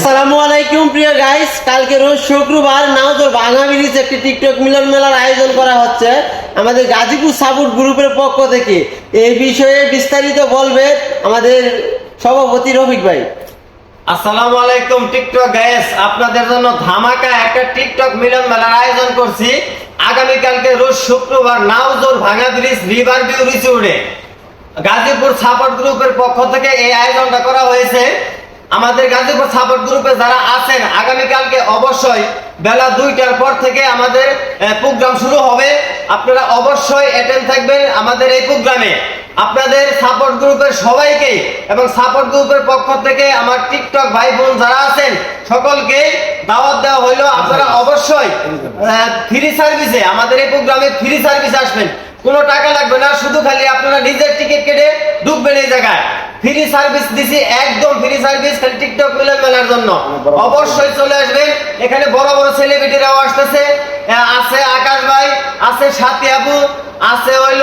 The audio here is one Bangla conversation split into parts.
আসসালামু আলাইকুম, প্রিয় গাইস কালকে রোজ শুক্রবার নাওজোর ভাঙা ব্রিজ একটি টিকটক মিলন মেলার আয়োজন করা হচ্ছে। আমাদের গাজীপুর সাপোর্ট গ্রুপের পক্ষ থেকে। এই বিষয়ে বিস্তারিত বলবে আমাদের সভাপতি রফিক ভাই। আসসালামু আলাইকুম টিকটক গায়েস আপনাদের জন্য ধামাকা একটা টিকটক মিলন মেলার আয়োজন করছি। আগামীকালকে রোজ শুক্রবার নাওজোর ভাঙা ব্রিজ রিভার ভিউ রিসোর্টে গাজীপুর সাপোর্ট গ্রুপের পক্ষ থেকে এই আয়োজনটা করা হয়েছে। আমাদের গাজীপুর সাপোর্ট গ্রুপে যারা আছেন আগামীকালকে অবশ্যই বেলা দুইটার পর থেকে আমাদের প্রোগ্রাম শুরু হবে। আপনারা অবশ্যই অ্যাটেন্ড থাকবেন আমাদের এই প্রোগ্রামে আপনাদের সাপোর্ট গ্রুপের সবাইকে এবং সাপোর্ট গ্রুপের পক্ষ থেকে আমার টিকটক ভাই বোন যারা আছেন সকলকে দাওয়াত দেওয়া হইল। আপনারা অবশ্যই ফ্রি সার্ভিসে আমাদের এই প্রোগ্রামে ফ্রি সার্ভিস আসবেন। কোনো টাকা লাগবে না শুধু খালি আপনারা নিজের টিকিট কেটে ঢুকবেন এই জায়গায়। ফ্রি সার্ভিস দিছি একদম ফ্রি সার্ভিস খালি টিকটক মিলন মেলার জন্য। অবশ্যই চলে আসবেন। এখানে বড় বড় সেলিব্রিটিরাও আসতেছে। আছে আকাশ ভাই আছে সাথী আপু আছে হইল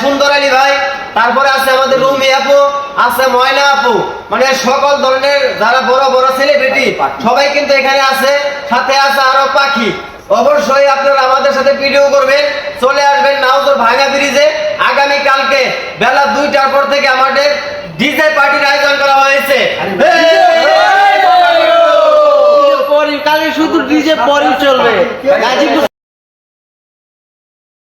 সুন্দর আলী ভাই তারপরে আছে আমাদের রুমি আপু আছে ময়না আপু। মানে সকল ধরনের যারা বড় বড় সেলিব্রিটি সবাই কিন্তু এখানে আছে সাথে আছে আরও পাখি। অবশ্যই আপনারা আমাদের সাথে ভিডিও করবেন। চলে আসবেন নাওজোর ভাঙা ব্রিজে আগামী কালকে বেলা দুইটার পর থেকে আমাদের ডিজে পার্টির আয়োজন করা হয়েছে। পরে কালকে শুধু ডিজে পরেও চলবে। গাজীপুর